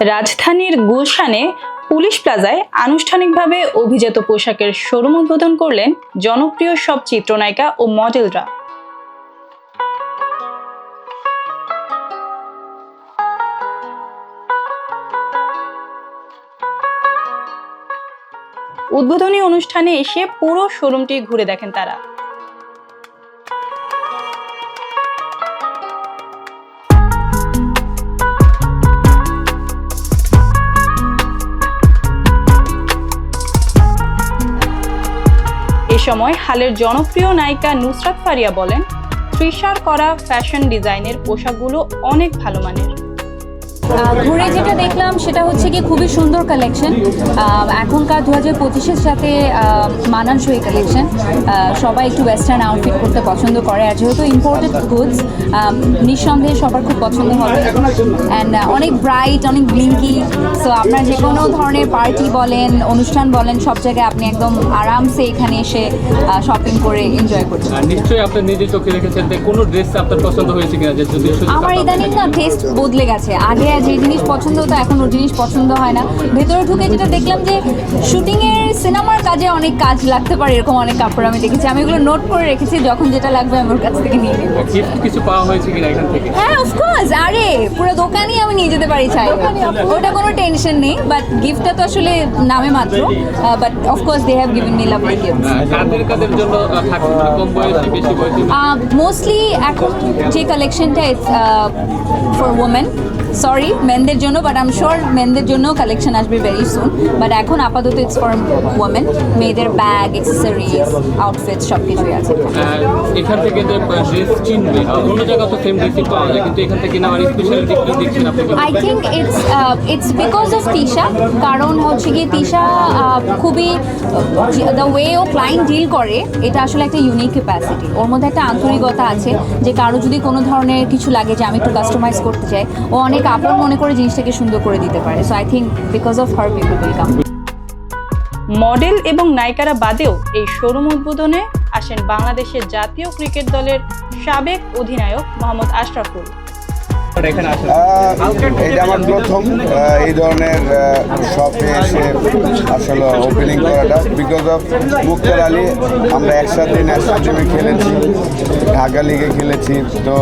রাজধানীর গুলশানে পুলিশ প্লাজায় আনুষ্ঠানিকভাবে অভিজাত পোশাকের শোরুম উদ্বোধন করলেন জনপ্রিয় সব চিত্রনায়িকা ও মডেলরা। উদ্বোধনী অনুষ্ঠানে এসে পুরো শোরুমটি ঘুরে দেখেন তারা। সময় হালের জনপ্রিয় নায়িকা নুসরাত ফারিয়া বলেন, তৃষার করা ফ্যাশন ডিজাইনের পোশাকগুলো অনেক ভালো মানের। ঘুরে যেটা দেখলাম সেটা হচ্ছে কি খুবই সুন্দর কালেকশন এখনকার দু হাজার পঁচিশের সাথে মানানসই কালেকশন সবাই একটু ওয়েস্টার্ন আউটফিট করতে পছন্দ করে। আর যেহেতু ইম্পোর্টেড গুডস নিঃসন্দেহে সবার খুব পছন্দ হবে। অ্যান্ড অনেক ব্রাইট অনেক ব্লিঙ্কি সো আপনার যে কোনো ধরনের পার্টি বলেন অনুষ্ঠান বলেন সব জায়গায় আপনি একদম আরামসে এখানে এসে শপিং করে এনজয় করতে নিশ্চয়ই আপনি নিজে চোখে রেখেছেন কোনো ড্রেস আপনার পছন্দ হয়েছে কিনা যে যদি আমার ইদানিং না টেস্ট বদলে গেছে। আগে যে জিনিস পছন্দ হতো এখন ওই জিনিস পছন্দ হয় না। ভেতরে ঢুকে যেটা দেখলাম যে শুটিংয়ের সিনেমার কাজে অনেক কাজ লাগতে পারে এরকম অনেক কাপড় আমি দেখেছি। আমি এগুলো নোট করে রেখেছি যখন যেটা লাগবে আমার কাছ থেকে নিয়ে নেব। কিছু পাওয়া হয়েছে কিনা এখান থেকে? হ্যাঁ অফকোর্স আরে পুরো দোকানই আমি নিয়ে যেতে পারি চাই। ওটা কোনো টেনশন নেই বাট গিফটটা তো আসলে নামে মাত্র। But of course they have given me lovely gift uh, কাদের কাদের জন্য আহ, কম বয়সী বেশি বয়সী? মোস্টলি এখন যে কালেকশনটা ইটস ফর ওমেন সরি মেনদের জন্য বাট আম শিওর মেনদের জন্য কালেকশন আসবে ভেরি সুন বাট এখন আপাতত ইটস ফর ওমেন মেয়েদের ব্যাগ অ্যাক্সেসরিজ আউটফিট সব কিছুই আছে এখান। থেকে যে ড্রেস অন্য জায়গা তো সেম ড্রেসই পাওয়া যায় কিন্তু এখান থেকে স্পেশালিটি কি দেখছেন আপনি I think it's it's because of Tisha কারণ হচ্ছে গিয়ে তিশা খুবই দ্য ওয়ে ও ক্লায়েন্ট ডিল করে এটা আসলে একটা ইউনিক ক্যাপাসিটি ওর মধ্যে একটা আন্তরিকতা আছে যে কারও যদি কোনো ধরনের কিছু লাগে যে আমি একটু কাস্টমাইজ করতে চাই ও অনেক আপন মনে করে জিনিসটাকে সুন্দর করে দিতে পারে। So I think because of her people will come model এবং নায়িকারা বাদেও এই শোরুম উদ্বোধনে আসেন বাংলাদেশের জাতীয় ক্রিকেট দলের সাবেক অধিনায়ক মোহাম্মদ আশরাফুল। এটা আমার প্রথম এই ধরনের শপে এসে আসলে ওপেনিং করাটা বিকজ অফ মুক্তার আলী, আমরা একসাথে ন্যাশনাল টিমে খেলেছি, ঢাকা লিগে খেলেছি, তো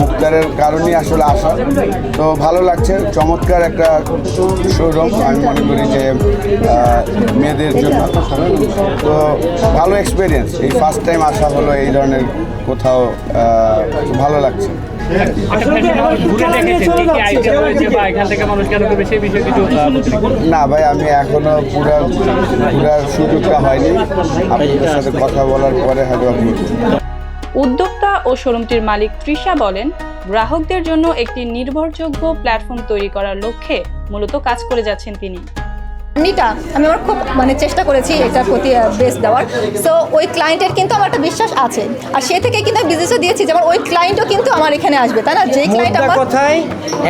মুক্তারের কারণেই আসলে আসা। তো ভালো লাগছে, চমৎকার একটা শোরুম আমি মনে করি যে মেয়েদের জন্য। তো ভালো এক্সপিরিয়েন্স এই ফার্স্ট টাইম আসা হলো এই ধরনের কোথাও ভালো লাগছে। ঘুরে দেখেছেন কি কি আইটেম রয়েছে বা এখান থেকে মানুষ কেন করবে সেই বিষয়ে কিছু আহ, বলতে পারেন? না ভাই আমি এখনও পুরা পুরার সুযোগটা হয়নি। আপনাদের সাথে কথা বলার পরে হয়তো আমি উদ্যোক্তা ও শোরুমটির মালিক তৃষা বলেন গ্রাহকদের জন্য একটি নির্ভরযোগ্য প্ল্যাটফর্ম তৈরি করার লক্ষ্যে মূলত কাজ করে যাচ্ছেন তিনি। জার্নিটা আমি আমার খুব মানে চেষ্টা করেছি এটার প্রতি বেস দেওয়ার। সো ওই ক্লায়েন্টের কিন্তু আমার একটা বিশ্বাস আছে। আর সে থেকে কিন্তু বিজনেসও দিয়েছি যেমন ওই ক্লায়েন্টও কিন্তু আমার এখানে আসবে তাই না? যে ক্লায়েন্ট আমার কথায়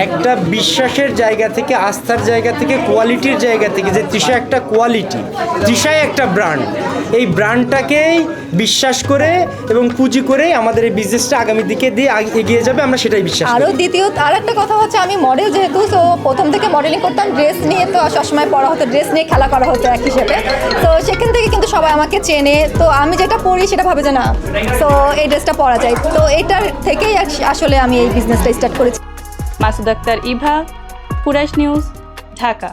একটা বিশ্বাসের জায়গা থেকে আস্থার জায়গা থেকে কোয়ালিটির জায়গা থেকে যে তৃষা একটা কোয়ালিটি তৃষাই একটা ব্র্যান্ড এই ব্র্যান্ডটাকেই বিশ্বাস করে এবং পুঁজি করে আমাদের এই বিজনেসটা আগামী দিকে দিয়ে এগিয়ে যাবে আমরা সেটাই বিশ্বাস আরও দ্বিতীয় আর একটা কথা হচ্ছে আমি মডেল যেহেতু তো প্রথম থেকে মডেলিং করতাম ড্রেস নিয়ে তো সবসময় পড়া হতো ড্রেস নিয়ে খেলা করা হতো এক হিসেবে। তো সেখান থেকে কিন্তু সবাই আমাকে চেনে তো আমি যেটা পড়ি সেটা ভাবে যে না তো এই ড্রেসটা পরা যায়। তো এটার থেকেই আস- আসলে আমি এই বিজনেসটা স্টার্ট করেছি। মাসুদ আক্তার ইভা কুরাইশ নিউজ ঢাকা।